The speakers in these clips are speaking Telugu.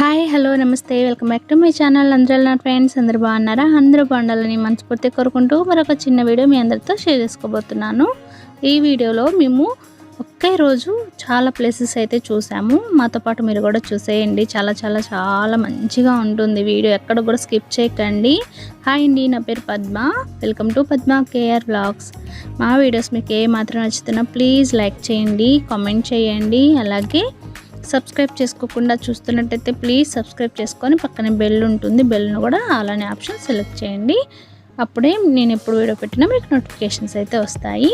హాయ్ హలో నమస్తే welcome back to my channel. అందరూ నా ఫ్రెండ్స్? అందరూ బాగున్నారా? అందరూ బాగుండాలని మనస్ఫూర్తి కోరుకుంటూ మరొక చిన్న వీడియో మీ అందరితో షేర్ చేసుకోబోతున్నాను. ఈ వీడియోలో మేము ఒకే రోజు చాలా ప్లేసెస్ అయితే చూసాము. మాతో పాటు మీరు కూడా చూసేయండి. చాలా చాలా చాలా మంచిగా ఉంటుంది వీడియో. ఎక్కడ కూడా స్కిప్ చేయకండి. హాయ్ అండి నా పేరు Padma. Welcome to Padma K R blogs మా వీడియోస్ మీకు ఏ మాత్రం నచ్చుతున్నా ప్లీజ్ లైక్ చేయండి కామెంట్ చేయండి. అలాగే సబ్స్క్రైబ్ చేసుకోకుండా చూస్తున్నట్టయితే ప్లీజ్ సబ్స్క్రైబ్ చేసుకొని పక్కనే బెల్ ఉంటుంది. బెల్ను కూడా అలానే ఆప్షన్ సెలెక్ట్ చేయండి. అప్పుడే నేను ఎప్పుడు వీడియో పెట్టినా మీకు నోటిఫికేషన్స్ అయితే వస్తాయి.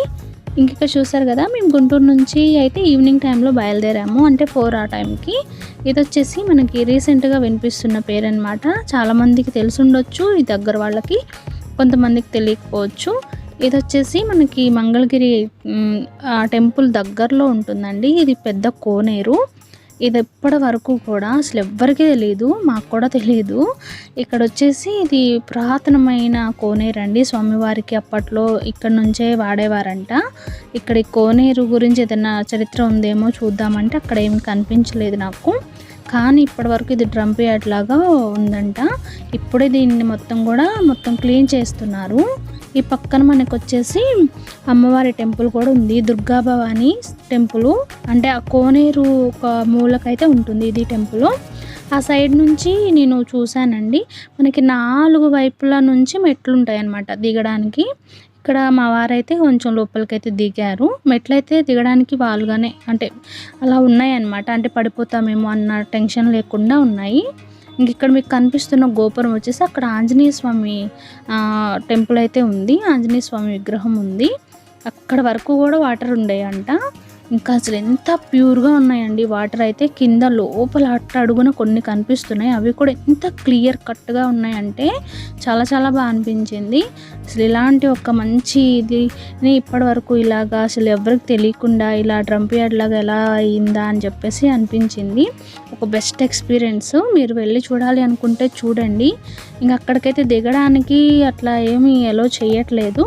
ఇంకొక చూసారు కదా మేము గుంటూరు నుంచి అయితే ఈవినింగ్ టైంలో బయలుదేరాము. అంటే ఫోర్ ఆ టైంకి ఇది వచ్చేసి మనకి రీసెంట్గా వినిపిస్తున్న పేరు అనమాట చాలామందికి ఉండొచ్చు ఈ దగ్గర వాళ్ళకి కొంతమందికి తెలియకపోవచ్చు. ఇది వచ్చేసి మనకి మంగళగిరి ఆ టెంపుల్ దగ్గరలో ఉంటుందండి. ఇది పెద్ద కోనేరు. ఇది ఎప్పటి వరకు కూడా అసలు ఎవ్వరికీ తెలియదు మాకు కూడా తెలియదు ఇక్కడ వచ్చేసి ఇది పురాతనమైన కోనేరు అండి స్వామివారికి అప్పట్లో ఇక్కడ నుంచే వాడేవారంట. ఇక్కడ ఈ కోనేరు గురించి ఏదైనా చరిత్ర ఉందేమో చూద్దామంటే అక్కడ ఏమి కనిపించలేదు నాకు. కానీ ఇప్పటి వరకు ఇది డ్రంప్ యార్డ్ లాగా ఉందంట. ఇప్పుడే దీన్ని మొత్తం కూడా మొత్తం క్లీన్ చేస్తున్నారు. ఈ పక్కన మనకు వచ్చేసి అమ్మవారి టెంపుల్ కూడా ఉంది. దుర్గా భవాని టెంపుల్. అంటే ఆ కోనేరు ఒక మూలకైతే ఉంటుంది ఇది టెంపుల్. ఆ సైడ్ నుంచి నేను చూశానండి. మనకి నాలుగు వైపుల నుంచి మెట్లు ఉంటాయి అన్నమాట దిగడానికి. ఇక్కడ మా వారైతే కొంచెం లోపలికైతే దిగారు. మెట్లయితే దిగడానికి వాళ్ళుగానే అంటే అలా ఉన్నాయన్నమాట. అంటే పడిపోతామేమో అన్న టెన్షన్ లేకుండా ఉన్నాయి. ఇంక ఇక్కడ మీకు కనిపిస్తున్న గోపురం వచ్చేసి అక్కడ ఆంజనేయ స్వామి టెంపుల్ అయితే ఉంది. ఆంజనేయ స్వామి విగ్రహం ఉంది. అక్కడ వరకు కూడా వాటర్ ఉండేయంట. ఇంకా అసలు ఎంత ప్యూర్గా ఉన్నాయండి. వాటర్ అయితే కింద లోపల అట్ట అడుగున కొన్ని కనిపిస్తున్నాయి. అవి కూడా ఎంత క్లియర్ కట్గా ఉన్నాయంటే చాలా చాలా బాగా అనిపించింది. అసలు ఇలాంటి ఒక మంచి ఇది ఇప్పటివరకు ఇలాగా అసలు ఎవరికి తెలియకుండా ఇలా డ్రంప్ యార్డ్ లాగా ఎలా అయిందా అని చెప్పేసి అనిపించింది. ఒక బెస్ట్ ఎక్స్పీరియన్స్. మీరు వెళ్ళి చూడాలి అనుకుంటే చూడండి. ఇంకా అక్కడికైతే దిగడానికి అట్లా ఏమీ ఎలో చేయట్లేదు.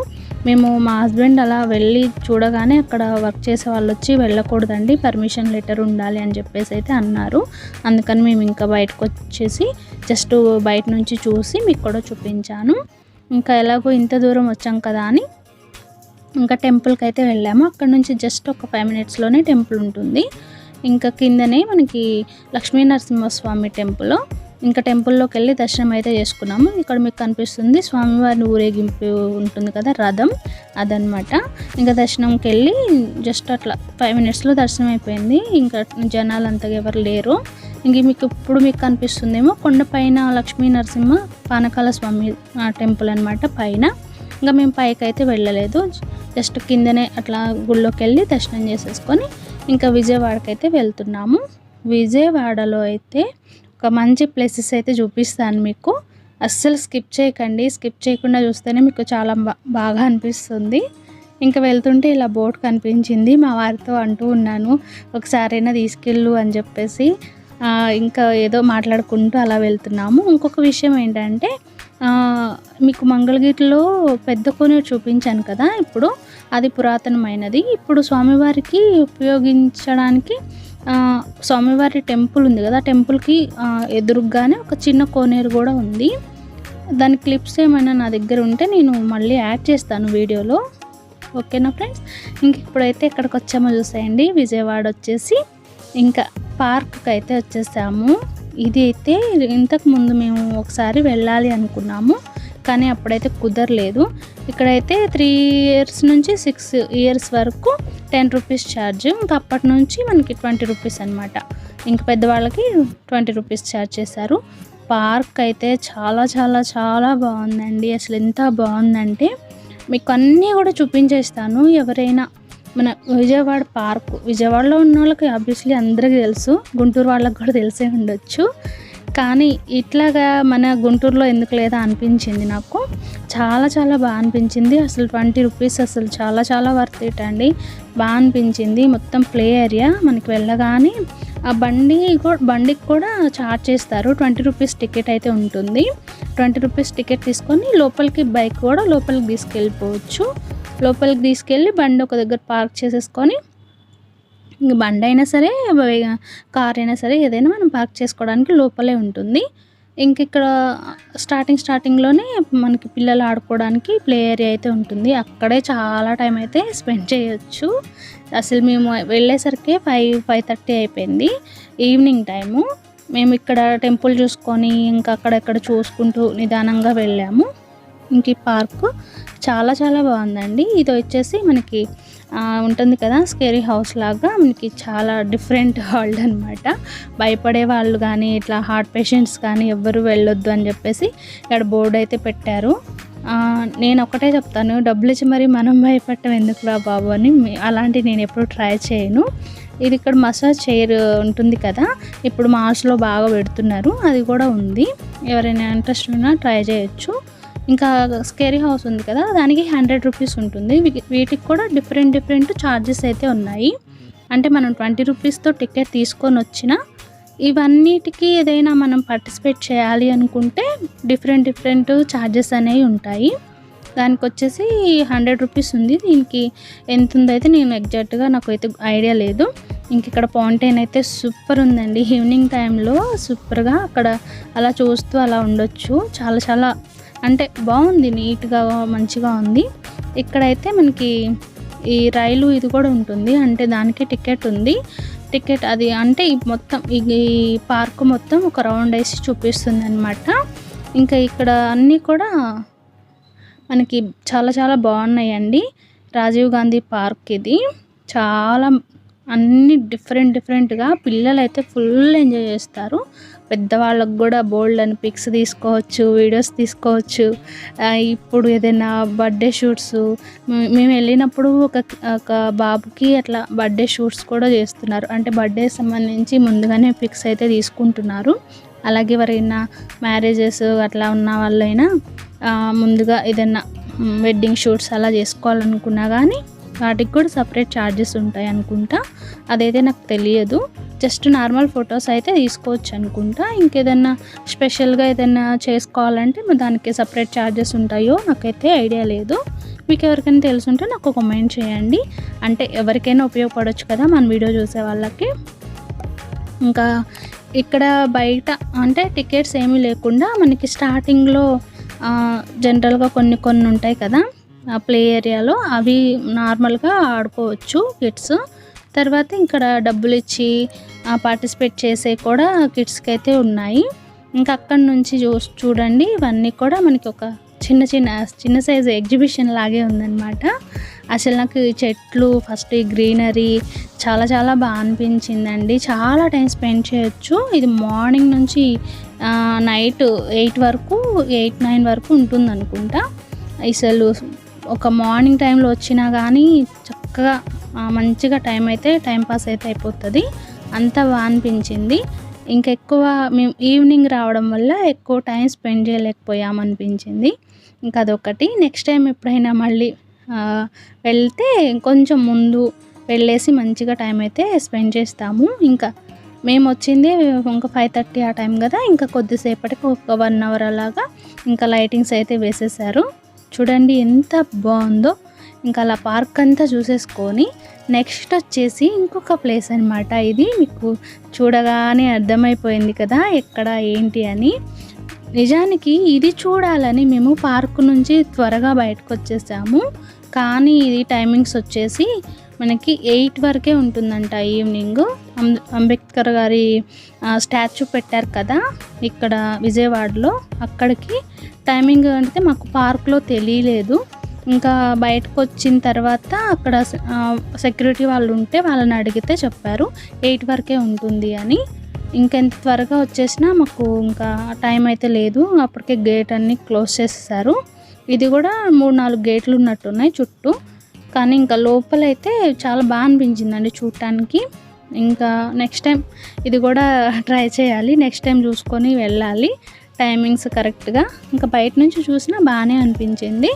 మేము మా హస్బెండ్ అలా వెళ్ళి చూడగానే అక్కడ వర్క్ చేసే వాళ్ళు వచ్చి వెళ్ళకూడదండి పర్మిషన్ లెటర్ ఉండాలి అని చెప్పేసి అయితే అన్నారు. అందుకని మేము ఇంకా బయటకు వచ్చేసి జస్ట్ బయట నుంచి చూసి మీకు కూడా చూపించాను. ఇంకా ఎలాగో ఇంత దూరం వచ్చాం కదా అని ఇంకా టెంపుల్కి అయితే వెళ్ళాము. అక్కడ నుంచి జస్ట్ ఒక ఫైవ్ మినిట్స్లోనే టెంపుల్ ఉంటుంది. ఇంకా కిందనే మనకి లక్ష్మీ నరసింహస్వామి టెంపుల్ ఇంకా టెంపుల్లోకి వెళ్ళి దర్శనం అయితే చేసుకున్నాము. ఇక్కడ మీకు కనిపిస్తుంది స్వామివారిని ఊరేగింపు ఉంటుంది కదా రథం అదనమాట ఇంకా దర్శనంకి వెళ్ళి జస్ట్ అట్లా ఫైవ్ మినిట్స్లో దర్శనం అయిపోయింది. ఇంకా జనాలు అంతగా ఎవరు లేరు. ఇంక మీకు ఇప్పుడు మీకు కనిపిస్తుందేమో కొండపైన లక్ష్మీ నరసింహ పానకాల స్వామి టెంపుల్ అనమాట పైన. ఇంకా మేము పైకి అయితే వెళ్ళలేదు. జస్ట్ కిందనే అట్లా గుళ్ళోకి వెళ్ళి దర్శనం చేసేసుకొని ఇంకా విజయవాడకైతే వెళ్తున్నాము. విజయవాడలో అయితే ఒక మంచి ప్లేసెస్ అయితే చూపిస్తాను మీకు. అస్సలు స్కిప్ చేయకండి. స్కిప్ చేయకుండా చూస్తేనే మీకు చాలా బాగా అనిపిస్తుంది. ఇంకా వెళ్తుంటే ఇలా బోట్ కనిపించింది. మా వారితో అంటూ ఉన్నాను ఒకసారైనా తీసుకెళ్ళు అని చెప్పేసి. ఇంకా ఏదో మాట్లాడుకుంటూ అలా వెళ్తున్నాము. ఇంకొక విషయం ఏంటంటే మీకు మంగళగిరిలో పెద్ద కోనేరు చూపించాను కదా ఇప్పుడు. అది పురాతనమైనది. ఇప్పుడు స్వామివారికి ఉపయోగించడానికి స్వామివారి టెంపుల్ ఉంది కదా టెంపుల్కి ఎదురుగానే ఒక చిన్న కోనేరు కూడా ఉంది. దాని క్లిప్స్ ఏమైనా నా దగ్గర ఉంటే నేను మళ్ళీ యాడ్ చేస్తాను వీడియోలో. ఓకేనా ఫ్రెండ్స్? ఇంక ఇప్పుడైతే ఎక్కడికి వచ్చామో చూసేయండి. విజయవాడ వచ్చేసి ఇంకా పార్క్కి అయితే వచ్చేసాము. ఇది అయితే ఇంతకుముందు మేము ఒకసారి వెళ్ళాలి అనుకున్నాము కానీ అప్పుడైతే కుదరలేదు. ఇక్కడైతే త్రీ ఇయర్స్ నుంచి సిక్స్ ఇయర్స్ వరకు టెన్ రూపీస్ ఛార్జ్ ఇంకా అప్పటి నుంచి మనకి ట్వంటీ రూపీస్ అనమాట ఇంక పెద్దవాళ్ళకి ట్వంటీ రూపీస్ ఛార్జ్ చేశారు. పార్క్ అయితే చాలా చాలా చాలా బాగుందండి. అసలు ఎంత బాగుందంటే మీకు అన్నీ కూడా చూపించేస్తాను. ఎవరైనా మన విజయవాడ పార్క్ విజయవాడలో ఉన్న వాళ్ళకి ఆబ్వియస్లీ అందరికీ తెలుసు. గుంటూరు వాళ్ళకి కూడా తెలిసే ఉండొచ్చు. కానీ ఇట్లాగా మన గుంటూరులో ఎందుకు లేదా అనిపించింది నాకు? చాలా చాలా బాగా అనిపించింది. అసలు ట్వంటీ రూపీస్ అసలు చాలా చాలా వర్త్ ఇట్ అండి. బాగా అనిపించింది. మొత్తం ప్లే ఏరియా మనకి వెళ్ళగానే ఆ బండి బండికి కూడా చార్జ్ చేస్తారు. ట్వంటీ రూపీస్ టికెట్ అయితే ఉంటుంది. ట్వంటీ రూపీస్ టికెట్ తీసుకొని లోపలికి బైక్ కూడా లోపలికి తీసుకెళ్ళిపోవచ్చు. లోపలికి తీసుకెళ్ళి బండి ఒక దగ్గర పార్క్ చేసేసుకొని ఇంక బండి అయినా సరే కార్ అయినా సరే ఏదైనా మనం పార్క్ చేసుకోవడానికి లోపలే ఉంటుంది. ఇంక ఇక్కడ స్టార్టింగ్ స్టార్టింగ్లోనే మనకి పిల్లలు ఆడుకోవడానికి ప్లే ఏరియా అయితే ఉంటుంది. అక్కడే చాలా టైం అయితే స్పెండ్ చేయొచ్చు. అసలు మేము వెళ్ళేసరికి ఫైవ్ ఫైవ్ థర్టీ అయిపోయింది. ఈవినింగ్ టైము మేము ఇక్కడ టెంపుల్ చూసుకొని ఇంకా అక్కడక్కడ చూసుకుంటూ నిదానంగా వెళ్ళాము. ఇంక ఈ పార్కు చాలా చాలా బాగుందండి. ఇది వచ్చేసి మనకి ఉంటుంది కదా స్కేరీ హౌస్ లాగా. మనకి చాలా డిఫరెంట్ వరల్డ్ అనమాట భయపడే వాళ్ళు కానీ ఇట్లా హార్ట్ పేషెంట్స్ కానీ ఎవ్వరు వెళ్ళొద్దు అని చెప్పేసి ఇక్కడ బోర్డు అయితే పెట్టారు. నేను ఒకటే చెప్తాను డబ్బులు ఇచ్చి మరి మనం భయపడటం ఎందుకురా బాబు అని అలాంటి నేను ఎప్పుడు ట్రై చేయను. ఇది ఇక్కడ మసాజ్ చైర్ ఉంటుంది కదా ఇప్పుడు మార్చ్లో బాగా పెడుతున్నారు అది కూడా ఉంది. ఎవరైనా ఇంట్రెస్ట్ ఉన్నా ట్రై చేయొచ్చు. ఇంకా స్కేరీ హౌస్ ఉంది కదా దానికి హండ్రెడ్ రూపీస్ ఉంటుంది. వీటికి కూడా డిఫరెంట్ డిఫరెంట్ ఛార్జెస్ అయితే ఉన్నాయి. అంటే మనం ట్వంటీ రూపీస్తో టికెట్ తీసుకొని వచ్చిన ఇవన్నిటికీ ఏదైనా మనం పార్టిసిపేట్ చేయాలి అనుకుంటే డిఫరెంట్ డిఫరెంట్ ఛార్జెస్ అనేవి ఉంటాయి. దానికి వచ్చేసి హండ్రెడ్ రూపీస్ ఉంది. దీనికి ఎంత ఉందో అయితే నేను ఎగ్జాక్ట్గా నాకు అయితే ఐడియా లేదు. ఇంక ఇక్కడ పాంటైన్ అయితే సూపర్ ఉందండి. ఈవినింగ్ టైంలో సూపర్గా అక్కడ అలా చూస్తూ అలా ఉండొచ్చు. చాలా చాలా అంటే బాగుంది నీట్గా మంచిగా ఉంది. ఇక్కడైతే మనకి ఈ రైలు ఇది కూడా ఉంటుంది. అంటే దానికి టికెట్ ఉంది. టికెట్ అది అంటే మొత్తం ఈ ఈ పార్క్ మొత్తం ఒక రౌండ్ వేసి చూపిస్తుంది అనమాట ఇంకా ఇక్కడ అన్నీ కూడా మనకి చాలా చాలా బాగున్నాయండి. రాజీవ్ గాంధీ పార్క్ ఇది. చాలా అన్ని డిఫరెంట్ డిఫరెంట్గా పిల్లలు అయితే ఫుల్ ఎంజాయ్ చేస్తారు. పెద్దవాళ్ళకు కూడా బోల్డ్ అని పిక్స్ తీసుకోవచ్చు వీడియోస్ తీసుకోవచ్చు. ఇప్పుడు ఏదైనా బర్త్డే షూట్స్ మేము వెళ్ళినప్పుడు ఒక ఒక బాబుకి అట్లా బర్త్డే షూట్స్ కూడా చేస్తున్నారు. అంటే బర్త్డే సంబంధించి ముందుగానే పిక్స్ అయితే తీసుకుంటున్నారు. అలాగే ఎవరైనా మ్యారేజెస్ అట్లా ఉన్న వాళ్ళైనా ముందుగా ఏదైనా వెడ్డింగ్ షూట్స్ అలా చేసుకోవాలనుకున్నా కానీ వాటికి కూడా సపరేట్ ఛార్జెస్ ఉంటాయి అనుకుంటా. అదైతే నాకు తెలియదు. జస్ట్ నార్మల్ ఫొటోస్ అయితే తీసుకోవచ్చు అనుకుంటా. ఇంకేదన్నా స్పెషల్గా ఏదైనా చేసుకోవాలంటే మరి దానికి సపరేట్ ఛార్జెస్ ఉంటాయో నాకైతే ఐడియా లేదు. మీకు ఎవరికైనా తెలుసుంటే నాకు కమెంట్ చేయండి. అంటే ఎవరికైనా ఉపయోగపడవచ్చు కదా మన వీడియో చూసే వాళ్ళకి. ఇంకా ఇక్కడ బయట అంటే టికెట్స్ ఏమీ లేకుండా మనకి స్టార్టింగ్లో జనరల్గా కొన్ని కొన్ని ఉంటాయి కదా. ఆ ప్లే ఏరియాలో అవి నార్మల్గా ఆడుకోవచ్చు కిడ్స్. తర్వాత ఇక్కడ డబ్బులు ఇచ్చి పార్టిసిపేట్ చేసే కూడా కిడ్స్కి అయితే ఉన్నాయి. ఇంకా అక్కడి నుంచి చూ చూడండి ఇవన్నీ కూడా మనకి ఒక చిన్న చిన్న చిన్న సైజు ఎగ్జిబిషన్ లాగే ఉందన్నమాట. అసలు నాకు ఈ చెట్లు ఫస్ట్ ఈ గ్రీనరీ చాలా చాలా బాగా అనిపించిందండి. చాలా టైం స్పెండ్ చేయొచ్చు. ఇది మార్నింగ్ నుంచి నైట్ ఎయిట్ వరకు ఎయిట్ నైన్ వరకు ఉంటుంది అనుకుంటా అసలు ఒక మార్నింగ్ టైంలో వచ్చినా కానీ చక్కగా మంచిగా టైం అయితే టైంపాస్ అయితే అయిపోతుంది. అంత బాగా అనిపించింది. ఇంకా ఎక్కువ మేము ఈవినింగ్ రావడం వల్ల ఎక్కువ టైం స్పెండ్ చేయలేకపోయామనిపించింది. ఇంకా అదొకటి. నెక్స్ట్ టైం ఎప్పుడైనా మళ్ళీ వెళ్తే కొంచెం ముందు వెళ్ళేసి మంచిగా టైం అయితే స్పెండ్ చేస్తాము. ఇంకా మేము వచ్చింది ఇంకా ఫైవ్ థర్టీ ఆ టైం కదా. ఇంకా కొద్దిసేపటికి ఒక వన్ అవర్ అలాగా ఇంకా లైటింగ్స్ అయితే వేసేసారు. చూడండి ఎంత బాగుందో. ఇంకా అలా పార్క్ అంతా చూసేసుకొని నెక్స్ట్ వచ్చేసి ఇంకొక ప్లేస్ అనమాట ఇది మీకు చూడగానే అర్థమైపోయింది కదా ఎక్కడ ఏంటి అని. నిజానికి ఇది చూడాలని మేము పార్క్ నుంచి త్వరగా బయటకు వచ్చేసాము. కానీ ఇది టైమింగ్స్ వచ్చేసి మనకి ఎయిట్ వరకే ఉంటుందంట ఈవినింగ్ అంబ్- అంబేద్కర్ గారి స్టాచ్యూ పెట్టారు కదా ఇక్కడ విజయవాడలో. అక్కడికి టైమింగ్ అంటే మాకు పార్క్లో తెలియలేదు. ఇంకా బయటకు వచ్చిన తర్వాత అక్కడ సెక్యూరిటీ వాళ్ళు ఉంటే వాళ్ళని అడిగితే చెప్పారు. ఎయిట్ వరకే ఉంటుంది అని. ఇంకెంత త్వరగా వచ్చేసినా మాకు ఇంకా టైం అయితే లేదు. అప్పటికే గేట్ అన్ని క్లోజ్ చేసేసారు. ఇది కూడా మూడు నాలుగు గేట్లు ఉన్నట్టున్నాయి చుట్టూ. కానీ ఇంకా లోపలైతే చాలా బాగా అనిపించిందండి చూడటానికి. ఇంకా నెక్స్ట్ టైం ఇది కూడా ట్రై చేయాలి. నెక్స్ట్ టైం చూసుకొని వెళ్ళాలి. టైమింగ్స్ కరెక్ట్గా ఇంకా బయట నుంచి చూసినా బాగానే అనిపించింది.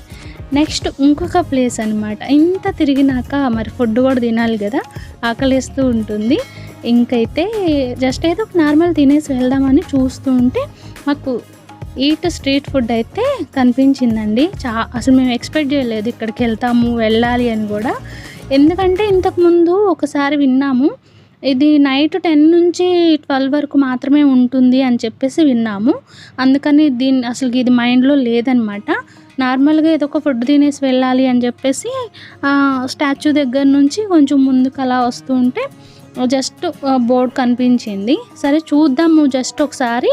నెక్స్ట్ ఇంకొక ప్లేస్ అనమాట ఇంత తిరిగినాక మరి ఫుడ్ కూడా తినాలి కదా ఆకలిస్తూ ఉంటుంది. ఇంకైతే జస్ట్ ఏదో నార్మల్ తినేసి వెళ్దామని చూస్తూ ఉంటే మాకు ఈట్ స్ట్రీట్ ఫుడ్ అయితే కనిపించిందండి. చా అసలు మేము ఎక్స్పెక్ట్ చేయలేదు ఇక్కడికి వెళ్తాము వెళ్ళాలి అని కూడా. ఎందుకంటే ఇంతకుముందు ఒకసారి విన్నాము ఇది నైట్ టెన్ నుంచి ట్వెల్వ్ వరకు మాత్రమే ఉంటుంది అని చెప్పేసి విన్నాము. అందుకని దీన్ని అసలు ఇది మైండ్లో లేదనమాట. నార్మల్గా ఏదో ఒక ఫుడ్ తినేసి వెళ్ళాలి అని చెప్పేసి స్టాచ్యూ దగ్గర నుంచి కొంచెం ముందుకు అలా వస్తూ ఉంటే జస్ట్ బోర్డ్ కనిపించింది. సరే చూద్దాము జస్ట్ ఒకసారి.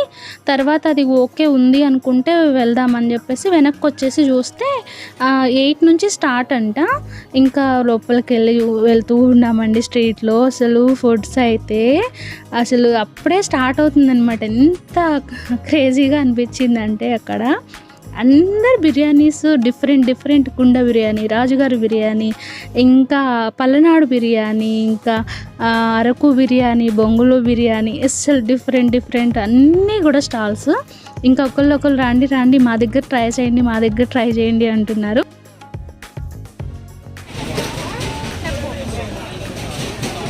తర్వాత అది ఓకే ఉంది అనుకుంటే వెళ్దామని చెప్పేసి వెనక్కి వచ్చేసి చూస్తే ఎయిట్ నుంచి స్టార్ట్ అంట. ఇంకా లోపలికి వెళ్ళి వెళ్తూ ఉన్నామండి స్ట్రీట్లో. అసలు ఫుడ్స్ అయితే అసలు అప్పుడే స్టార్ట్ అవుతుందన్నమాట. ఎంత క్రేజీగా అనిపించిందంటే అక్కడ. అందరు బిర్యానీస్ డిఫరెంట్ డిఫరెంట్ కుండ బిర్యానీ రాజుగారి బిర్యానీ ఇంకా పల్లనాడు బిర్యానీ ఇంకా అరకు బిర్యానీ బొంగులు బిర్యానీ అస్సలు డిఫరెంట్ డిఫరెంట్ అన్నీ కూడా స్టాల్స్. ఇంకా ఒకళ్ళు ఒకళ్ళు రాండి రాండి మా దగ్గర ట్రై చేయండి మా దగ్గర ట్రై చేయండి అంటున్నారు.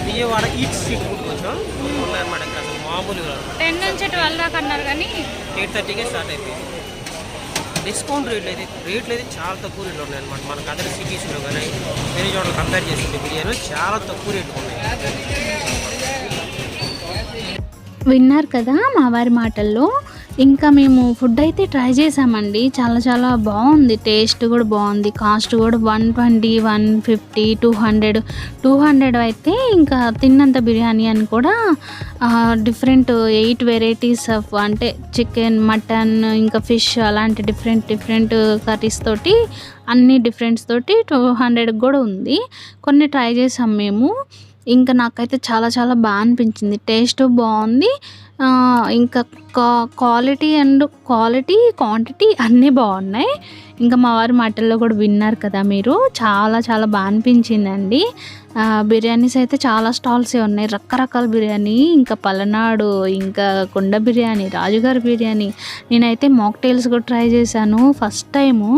విజయవాడ ఈట్ స్ట్రీట్ ఫుడ్ కొంచెం ఉన్నాయన్నమాట ఇక్కడ అసలు మామూలుగా టెన్ నుంచి ట్వెల్వ్ దాకా అన్నారు కానీ ఎయిట్ థర్టీకే స్టార్ట్ అయిపోయింది. డిస్కౌంట్ రేట్లు అయితే రేట్లు అయితే చాలా తక్కువ రేట్లు ఉన్నాయి అనమాట మనకు అదర్ సిటీస్లో కానీ వేరే చోట్ల కంపేర్ చేసుకుంటే బిర్యానీ చాలా తక్కువ రేట్లు ఉన్నాయి. విన్నారు కదా మా వారి మాటల్లో? ఇంకా మేము ఫుడ్ అయితే ట్రై చేసామండి. చాలా చాలా బాగుంది. టేస్ట్ కూడా బాగుంది. కాస్ట్ కూడా one twenty one fifty two hundred two hundred అయితే ఇంకా తిన్నంత బిర్యానీ అని కూడా డిఫరెంట్ ఎయిట్ వెరైటీస్ ఆఫ్ అంటే చికెన్ మటన్ ఇంకా ఫిష్ అలాంటి డిఫరెంట్ డిఫరెంట్ కర్రీస్ తోటి అన్ని డిఫరెంట్స్ తోటి టూ హండ్రెడ్ కూడా ఉంది. కొన్ని ట్రై చేసాం మేము. ఇంకా నాకైతే చాలా చాలా బాగా అనిపించింది. టేస్ట్ బాగుంది. ఇంకా కా క్వాలిటీ అండ్ క్వాలిటీ క్వాంటిటీ అన్నీ బాగున్నాయి. ఇంకా మా వారి మాటల్లో కూడా విన్నారు కదా మీరు. చాలా చాలా బాగా అనిపించిందండి. బిర్యానీస్ అయితే చాలా స్టాల్స్ ఉన్నాయి. రకరకాల బిర్యానీ ఇంకా పలనాడు ఇంకా కుండ బిర్యానీ రాజుగారి బిర్యానీ. నేనైతే మాక్టైల్స్ కూడా ట్రై చేశాను ఫస్ట్ టైము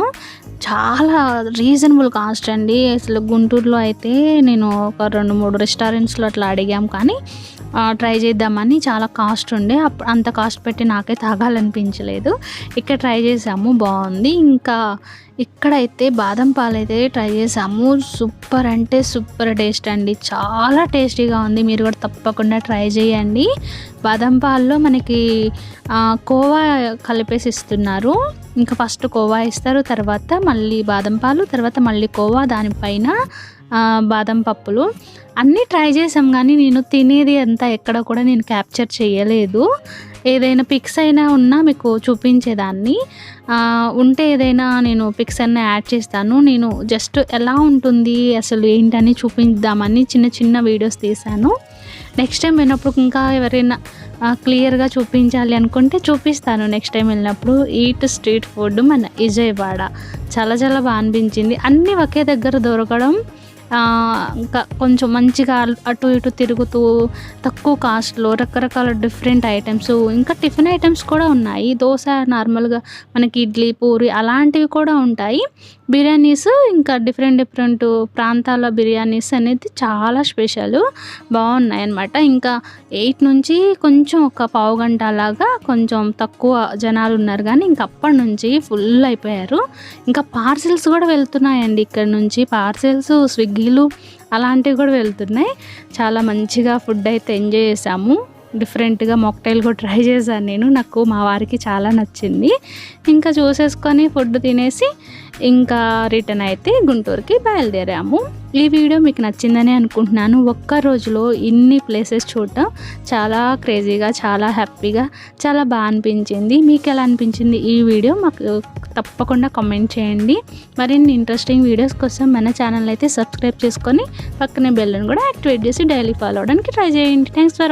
చాలా రీజనబుల్ కాస్ట్ అండి. అసలు గుంటూరులో అయితే నేను ఒక రెండు మూడు రెస్టారెంట్స్లో అట్లా అడిగాం కానీ ట్రై చేద్దామని చాలా కాస్ట్ ఉండే. అంత కాస్ట్ పెట్టి నాకే తాగాలనిపించలేదు. ఇక్కడ ట్రై చేసాము బాగుంది. ఇంకా ఇక్కడైతే బాదం పాలు అయితే ట్రై చేసాము. సూపర్ అంటే సూపర్ టేస్ట్ అండి. చాలా టేస్టీగా ఉంది. మీరు కూడా తప్పకుండా ట్రై చేయండి. బాదం పాల్లో మనకి కోవా కలిపేసి ఇస్తున్నారు. ఇంకా ఫస్ట్ కోవా ఇస్తారు తర్వాత మళ్ళీ బాదం పాలు తర్వాత మళ్ళీ కోవా దానిపైన బాదం పప్పులు. అన్నీ ట్రై చేసాం కానీ నేను తినేది అంతా ఎక్కడ కూడా నేను క్యాప్చర్ చేయలేదు. ఏదైనా పిక్స్ అయినా ఉన్నా మీకు చూపించేదాన్ని. ఉంటే ఏదైనా నేను పిక్స్ అన్నీ యాడ్ చేస్తాను. నేను జస్ట్ ఎలా ఉంటుంది అసలు ఏంటని చూపిద్దామని చిన్న చిన్న వీడియోస్ తీశాను. నెక్స్ట్ టైం వెళ్ళినప్పుడు ఇంకా ఎవరైనా క్లియర్గా చూపించాలి అనుకుంటే చూపిస్తాను. నెక్స్ట్ టైం వెళ్ళినప్పుడు ఈట్ స్ట్రీట్ ఫుడ్ మన విజయవాడ. చాలా చాలా బాగా అనిపించింది. అన్నీ ఒకే దగ్గర దొరకడం కొంచెం మంచిగా అటు ఇటు తిరుగుతూ తక్కువ కాస్ట్లో రకరకాల డిఫరెంట్ ఐటమ్స్ ఇంకా టిఫిన్ ఐటమ్స్ కూడా ఉన్నాయి. దోశ నార్మల్గా మనకి ఇడ్లీ పూరి అలాంటివి కూడా ఉంటాయి. బిర్యానీస్ ఇంకా డిఫరెంట్ డిఫరెంట్ ప్రాంతాల బిర్యానీస్ అనేది చాలా స్పెషల్ బాగున్నాయి అనమాట ఇంకా ఎయిట్ నుంచి కొంచెం ఒక పావు గంట లాగా కొంచెం తక్కువ జనాలు ఉన్నారు కానీ ఇంకా అప్పటి నుంచి ఫుల్ అయిపోయారు. ఇంకా పార్సిల్స్ కూడా వెళ్తున్నాయండి ఇక్కడ నుంచి. పార్సిల్స్ స్విగ్గీలు అలాంటివి కూడా వెళ్తున్నాయి. చాలా మంచిగా ఫుడ్ అయితే ఎంజాయ్ చేసాము. డిఫరెంట్గా మొక్టైల్ కూడా ట్రై చేశాను నేను. నాకు మా వారికి చాలా నచ్చింది. ఇంకా చూసేసుకొని ఫుడ్ తినేసి ఇంకా రిటర్న్ అయితే గుంటూరుకి బయలుదేరాము. ఈ వీడియో మీకు నచ్చిందని అనుకుంటున్నాను. ఒక్క రోజులో ఇన్ని ప్లేసెస్ చూడటం చాలా క్రేజీగా చాలా హ్యాపీగా చాలా బాగా అనిపించింది. మీకు ఎలా అనిపించింది ఈ వీడియో? మాకు తప్పకుండా కామెంట్ చేయండి. మరిన్ని ఇంట్రెస్టింగ్ వీడియోస్ కోసం మన ఛానల్ అయితే సబ్స్క్రైబ్ చేసుకొని పక్కనే బెల్లను కూడా యాక్టివేట్ చేసి డైలీ ఫాలో అవడానికి ట్రై చేయండి. Thanks for